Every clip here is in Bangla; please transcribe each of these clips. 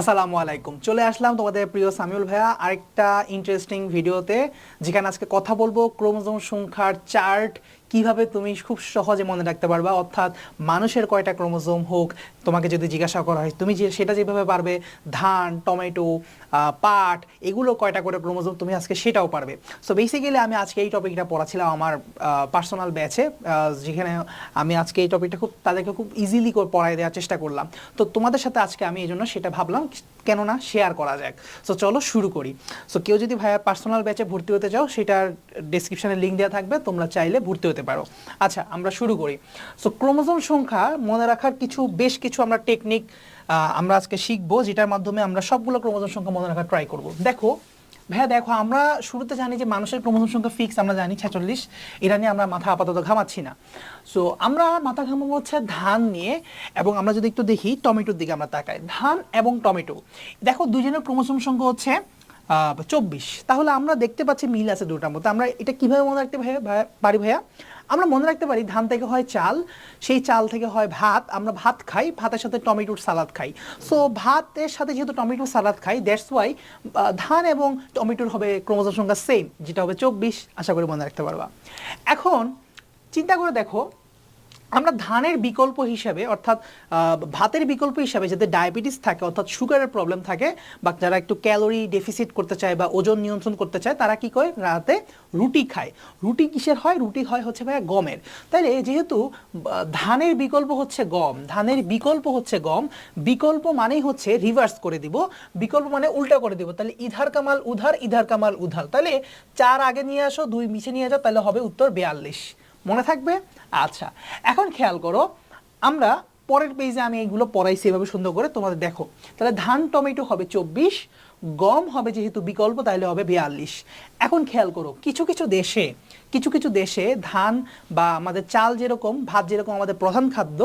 আসসালামু আলাইকুম। চলে আসলাম তোমাদের প্রিয় সামিউল ভাইয়া আরেকটা ইন্টারেস্টিং ভিডিওতে যেখানে আজকে কথা বলব ক্রোমোজোম সংখ্যার চার্ট কীভাবে তুমি খুব সহজে মনে রাখতে পারবা? অর্থাৎ মানুষের কয়টা ক্রোমোজোম হোক, তোমাকে যদি জিজ্ঞাসা করা হয়, তুমি যে, সেটা যেভাবে পারবে, ধান, টমেটো পাট, এগুলো কয়টা করে ক্রোমোজোম তুমি আজকে সেটাও পারবে। সো বেসিক্যালি আমি আজকে এই টপিকটা পড়াছিলাম আমার পার্সোনাল ব্যাচে যেখানে আমি আজকে এই টপিকটা খুব, তাদেরকে খুব ইজিলি পড়াই দেওয়ার চেষ্টা করলাম। তো তোমাদের সাথে আজকে আমি এই জন্য সেটা ভাবলাম, কেননা শেয়ার করা যাক। সো চলো শুরু করি। সো কেউ যদি ভাইয়া পার্সোনাল ব্যাচে ভর্তি হতে চাও, সেটার ডিসক্রিপশনে লিঙ্ক দেওয়া থাকবে, তোমরা চাইলে ভর্তি হতে পারো। আচ্ছা আমরা শুরু করি। সো ক্রোমোজোম সংখ্যা মনে রাখার কিছু, বেশ কিছু আমরা টেকনিক আমরা আজকে শিখব, যেটার মাধ্যমে আমরা সবগুলো ক্রোমোজোম সংখ্যা মনে রাখার ট্রাই করব। দেখো, ভাইয়া দেখো, আমরা শুরুতে জানি যে মানুষের ক্রোমোজোম সংখ্যা ফিক্স আমরা জানি ছেচল্লিশ। এটা নিয়ে আমরা মাথা আপাতত ঘামাচ্ছি না। সো আমরা মাথা ঘামাবো হচ্ছে ধান নিয়ে, এবং আমরা যদি একটু দেখি, টমেটোর দিকে আমরা তাকাই। ধান এবং টমেটো। দেখো দুজনের ক্রোমোজোম সংখ্যা হচ্ছে চব্বিশ। তাহলে আমরা দেখতে পাচ্ছি মিল আছে দুটার মধ্যে। আমরা এটা কীভাবে মনে রাখতে পারি ভাইয়া? আমরা মনে রাখতে পারি ধান থেকে হয় চাল, সেই চাল থেকে হয় ভাত। আমরা ভাত খাই, ভাতের সাথে টমেটোর সালাদ খাই। সো ভাতের সাথে যেহেতু টমেটোর সালাদ খাই দ্যাটস ওয়াই ধান এবং টমেটোর হবে ক্রোমোজোম সংখ্যা সেম যেটা হবে চব্বিশ। আশা করি মনে রাখতে পারবা। এখন, চিন্তা করে দেখো আমরা ধানের বিকল্প হিসাবে, অর্থাৎ ভাতের বিকল্প হিসাবে যাদের ডায়াবেটিস থাকে, অর্থাৎ সুগারের প্রবলেম থাকে, বা যারা একটু ক্যালোরি ডেফিসিট করতে চায় বা ওজন নিয়ন্ত্রণ করতে চায়, তারা কি করে? রাতে রুটি খায়। রুটি কিসের হয়? রুটি হয় হচ্ছে ভাইয়া গমের। তাইলে যেহেতু ধানের বিকল্প হচ্ছে গম, ধানের বিকল্প হচ্ছে গম, বিকল্প মানেই হচ্ছে রিভার্স করে দিব, বিকল্প মানে উল্টা করে দিব। তাহলে ইধার কামাল উধার, ইধার কামাল উধার। তাহলে চার আগে নিয়ে আসো, দুই মিশে নিয়ে যাও তাহলে হবে উত্তর বেয়াল্লিশ। মনে থাকবে? আচ্ছা এখন খেয়াল করো, আমরা পরের পেজে আমি এইগুলো পড়াইছি, এভাবে সুন্দর করে তোমাদের দেখো। তাহলে ধান টমেটো হবে চব্বিশ, গম হবে যেহেতু বিকল্প তাহলে হবে বিয়াল্লিশ। এখন খেয়াল করো, কিছু কিছু দেশে, কিছু কিছু দেশে ধান বা আমাদের চাল যেরকম, ভাত যেরকম আমাদের প্রধান খাদ্য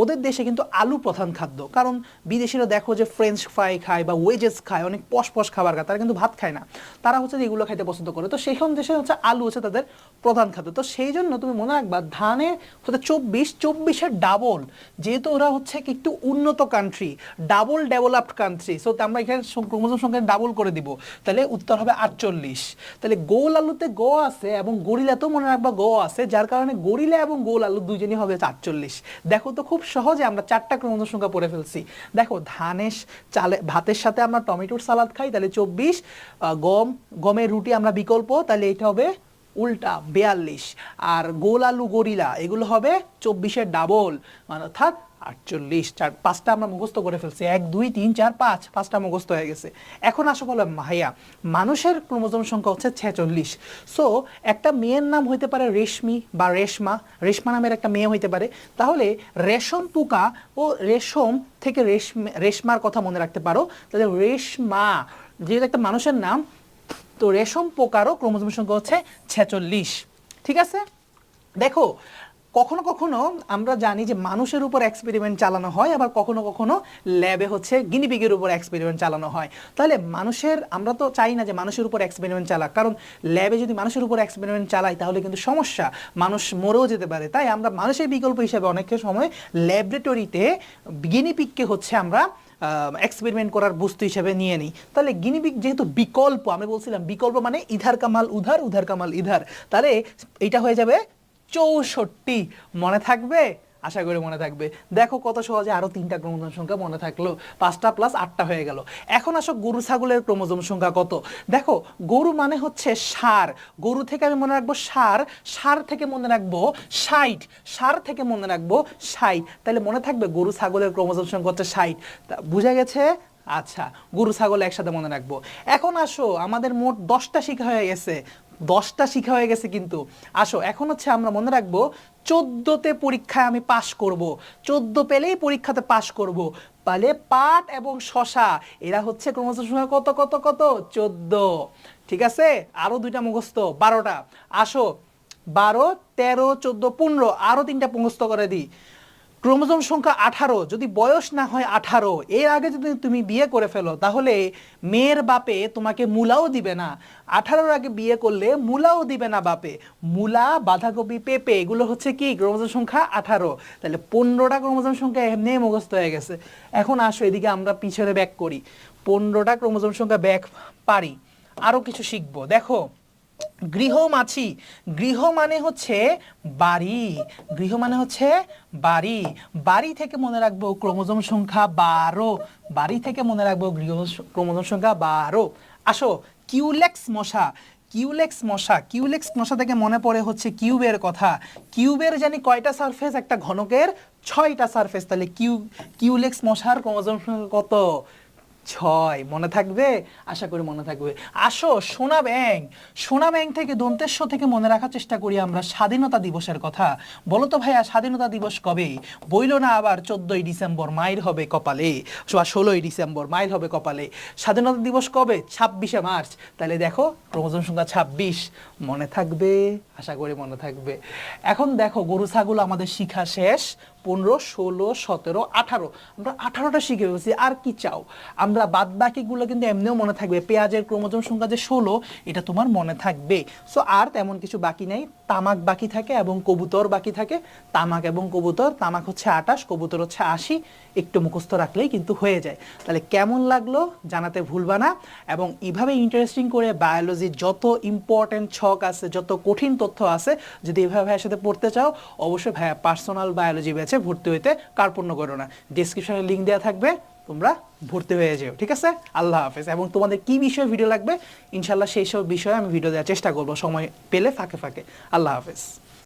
ওদের দেশে কিন্তু আলু প্রধান খাদ্য। কারণ বিদেশিরা দেখো যে ফ্রেঞ্চ ফ্রাই খায় বা ওয়েজেস খায়, অনেক পশ পশ খাবার খায়, তারা কিন্তু ভাত খায় না। তারা হচ্ছে এগুলো খাইতে পছন্দ করে। তো সেইসব দেশে হচ্ছে আলু হচ্ছে তাদের প্রধান খাদ্য। তো সেই জন্য তুমি মনে রাখবা, ধানে হচ্ছে চব্বিশ, চব্বিশের ডাবল, যেহেতু ওরা হচ্ছে একটু উন্নত country double developed country so আমরা এখানে ক্রোমোজোম সংখ্যা ডাবল করে দিব। তাহলে উত্তর হবে আটচল্লিশ। তাহলে গোল আলুতে গ আছে এবং গরিলাতেও মনে রাখবা গ আছে, যার কারণে গরিলা এবং গোল আলু দুজনই হবে আটচল্লিশ। দেখো তো খুব সহজে আমরা চারটা ক্রমণ সংখ্যা পড়ে ফেলছি। দেখো ধানের চালে, ভাতের সাথে আমরা টমেটোর সালাদ খাই, তাহলে চব্বিশ গম, গমের রুটি আমরা বিকল্প, তাহলে এটা হবে উল্টা, বেয়াল্লিশ। আর গোল আলু গরিলা, এগুলো হবে চব্বিশের ডাবল মানে অর্থাৎ আটচল্লিশ, চার, পাঁচটা আমরা মুখস্থ করে ফেলছি। এক, দুই, তিন, চার, পাঁচ, পাঁচটা মুখস্থ হয়ে গেছে। এখন আসো বলো মাহিয়া মানুষের ক্রোমোজোম সংখ্যা হচ্ছে ছেচল্লিশ। সো একটা মেয়ের নাম হইতে পারে রেশমি বা রেশমা রেশমা নামের একটা মেয়ে হইতে পারে। তাহলে রেশম পোকা ও রেশম থেকে রেশম, রেশমার কথা মনে রাখতে পারো। তাহলে রেশমা, যেহেতু একটা মানুষের নাম, তো রেশম পোকারও ক্রোমোজোম সংখ্যা হচ্ছে ছেচল্লিশ। ঠিক আছে? দেখো কখনো কখনো আমরা জানি যে মানুষের উপর এক্সপেরিমেন্ট চালানো হয়, আবার কখনো কখনো ল্যাবে হচ্ছে গিনিপিগের উপর এক্সপেরিমেন্ট চালানো হয়। তাহলে মানুষের, আমরা তো চাই না যে মানুষের উপর এক্সপেরিমেন্ট চালাক, কারণ ল্যাবে যদি মানুষের উপর এক্সপেরিমেন্ট চালাই, তাহলে কিন্তু সমস্যা। মানুষ মরেও যেতে পারে। তাই আমরা মানুষের বিকল্প হিসেবে অনেক সময় ল্যাবরেটরিতে গিনিপিগকে হচ্ছে আমরা এক্সপেরিমেন্ট করার বস্তু হিসেবে নিয়ে নিই। তাহলে গিনিপিক যেহেতু বিকল্প, আমি বলছিলাম বিকল্প মানে ইধার কামাল উধার উধার কামাল ইধার, তাহলে এটা হয়ে যাবে চৌষট্টি মনে থাকবে? আশা করি মনে থাকবে। দেখো কত সহজে আরও তিনটা ক্রোমোজোম সংখ্যা মনে থাকল। পাঁচটা প্লাস আটটা হয়ে গেল। এখন আসো গরু ছাগলের ক্রোমোজোম সংখ্যা কত? দেখো, গরু মানে হচ্ছে সার। গরু থেকে আমি মনে রাখব সার। সার থেকে মনে রাখব ষাট। সার থেকে মনে রাখব ষাট। তাহলে মনে থাকবে গরু ছাগলের ক্রোমোজোম সংখ্যা হচ্ছে ষাট। বুঝা গেছে? আচ্ছা গরু ছাগল একসাথে মনে রাখব। এখন আসো, আমাদের মোট দশটা শিখা হয়ে গেছে। দশটা শিখা হয়ে গেছে কিন্তু। আসো, এখন হচ্ছে আমরা মনে রাখব, চোদ্দতে পরীক্ষায় আমি পাশ করব। চোদ্দ পেলেই পরীক্ষাতে পাশ করব। তাহলে পাট এবং শশা, এরা হচ্ছে ক্রমশ সংখ্যা কত কত কত? চোদ্দ। ঠিক আছে? আরও দুইটা মুখস্থ, বারোটা। আসো, বারো, তেরো, চোদ্দ, পনেরো আরও তিনটা মুখস্থ করে দিই। ক্রোমোজোম সংখ্যা আঠারো, যদি বয়স না হয় আঠারো, এর আগে যদি তুমি বিয়ে করে ফেলো, তাহলে মেয়ের বাপে তোমাকে মূলাও দিবে না। আঠারোর আগে বিয়ে করলে মূলাও দিবে না বাপে। মূলা, বাঁধাকপি, পেঁপে, এগুলো হচ্ছে কি? ক্রোমোজোম সংখ্যা আঠারো। তাহলে পনেরোটা ক্রোমোজোম সংখ্যা এমনি মুখস্থ হয়ে গেছে। এখন আসো এদিকে আমরা পিছনে ব্যাক করি। পনেরোটা ক্রোমোজোম সংখ্যা ব্যাক পারি। আরও কিছু শিখব। দেখো গৃহমাছি গৃহ মানে হচ্ছে বাড়ি। গৃহ মানে হচ্ছে বাড়ি। বাড়ি থেকে মনে রাখব ক্রোমোজোম সংখ্যা বারো। বাড়ি থেকে মনে রাখব গৃহ ক্রোমোজোম সংখ্যা বারো। আসো, কিউলেক্স মশা। কিউলেক্স মশা। কিউলেক্স মশা থেকে মনে পড়ে হচ্ছে কিউবের কথা। কিউবের জানি কয়টা সারফেস একটা ঘনকের ছয়টা সারফেস তাহলে কিউ কিউলেক্স মশার ক্রোমোজোম সংখ্যা কত? ছয়, মনে থাকবে? আশা করি মনে থাকবে। আসো, সোনা ব্যাংক। সোনা ব্যাংক থেকে দন্তেশ্ব থেকে মনে রাখার চেষ্টা করি আমরা। স্বাধীনতা দিবসের কথা। বলো তো ভাইয়া, স্বাধীনতা দিবস কবে? বইল না আবার চোদ্দই ডিসেম্বর, মাইল হবে কপালে। বা ষোলোই ডিসেম্বর, মাইল হবে কপালে। স্বাধীনতা দিবস কবে? ছাব্বিশে মার্চ। তাহলে দেখো, ক্রোমোজোম সংখ্যা ছাব্বিশ। মনে থাকবে? আশা করি মনে থাকবে। এখন দেখো, গরু, ছাগল আমাদের শিখা শেষ। পনেরো, ষোলো, সতেরো, আঠারো। আমরা আঠারোটা শিখে ফেলছি। আর কি চাও? আমরা বাদ বাকিগুলো কিন্তু এমনিও মনে থাকবে। পেঁয়াজের ক্রোমোজোম সংখ্যা যে ষোলো, এটা তোমার মনে থাকবে। সো আর তেমন কিছু বাকি নেই। তামাক বাকি থাকে এবং কবুতর বাকি থাকে। তামাক এবং কবুতর, তামাক হচ্ছে আটাশ, কবুতর হচ্ছে আশি, একটু মুখস্থ রাখলেই কিন্তু হয়ে যায়। তাহলে কেমন লাগল জানাতে ভুলবা না এবং এইভাবে ইন্টারেস্টিং করে বায়োলজির যত ইম্পর্টেন্ট ছক আছে, যত কঠিন তথ্য আছে, যদি এভাবে ভাইয়ের সাথে পড়তে চাও, অবশ্যই ভাইয়া পার্সোনাল বায়োলজি ব্যাচে ভর্তি হইতে কার্পণ্য করো না। ডিসক্রিপশনে লিঙ্ক দেওয়া থাকবে। তোমরা ভর্তি হয়ে যেও, ঠিক আছে? আল্লাহ হাফেজ। এবং তোমাদের কি বিষয়ে ভিডিও লাগবে? ইনশাল্লাহ সেই সব বিষয়ে আমি ভিডিও দেওয়ার চেষ্টা করব। সময় পেলে ফাঁকে ফাঁকে। আল্লাহ হাফেজ।